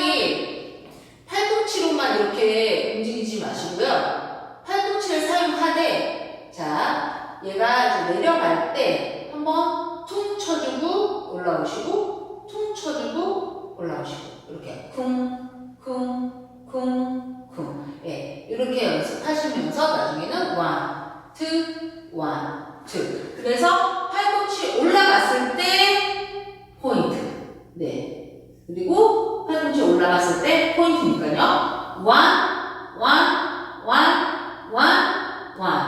팔이 팔꿈치로만 이렇게 움직이지 마시고요. 팔꿈치를 사용하되 자 얘가 이제 내려갈 때 한번 퉁 쳐주고 올라오시고 퉁 쳐주고 올라오시고 이렇게 쿵쿵쿵쿵. 예 이렇게 연습하시면서 나중에는 원, 투, 원, 투 그래서 팔꿈치 올라갔을 때 포인트. 네. 그리고 올라갔을 때 포인트니까요. one, one, one, one, one,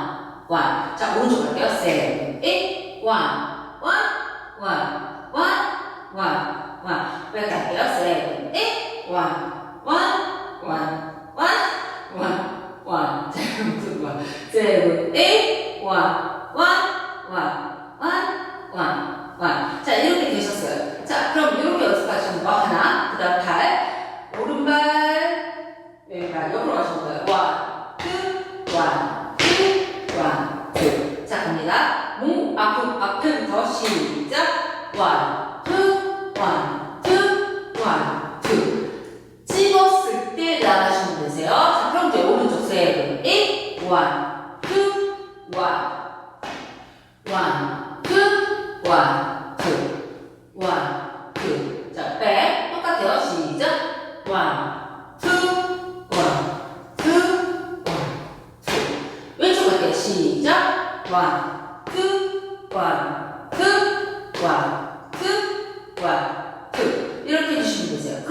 one. 자, 오른쪽 갈게요. seven, eight, one, one, one, one, one, one. 왼 갈게요. seven, eight, one, one, one, one, one, one. 자, 무슨 one. seven, eight, one, one, one, one, one, one. 자, 이렇게 되셨어요. 자, 그럼 이렇게 연습하시는 거 하나. 그 다음 발. 오른발, 왼발. 옆으로 가시는 거예요. one, two, one, two, one, two. 자, 목 앞으로, 앞에부터 시작. two, one, two. 찍었을 때 나가시면 되세요. 자, 그럼 이제 오른쪽 세븐, eight, one, two, one, one, two, one, two, one, two. 자, 백 똑같아요. 시작. two, one, two. 왼쪽 갈게요. 시작. one, two, one, two, one, two, one, two. 이렇게 해주시면 되세요.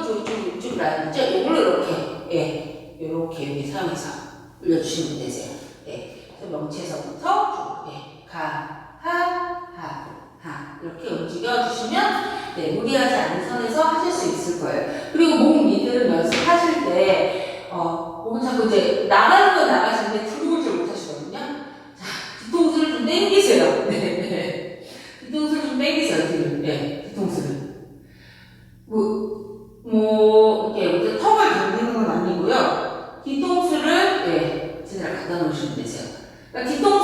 이쪽, 이쪽, 이쪽 라인 있죠? 이걸로 이렇게, 예, 이렇게 여기 사용해서 올려주시면 되세요. 예. 그래서 명치에서부터 예. 가, 하, 하, 하 이렇게 움직여주시면 네, 무리하지 않은 선에서 하실 수 있을 거예요. 그리고 몸 미드를 연습하실 때 어, 몸은 자꾸 이제 나가는 건 나가시는데 들어올 줄 못하시거든요. 자, 뒤통수를 좀 땡기세요. 네, 네. 뒤통수를 좀 땡기세요. 네, 뒤통수를. 뭐, 뭐 как итог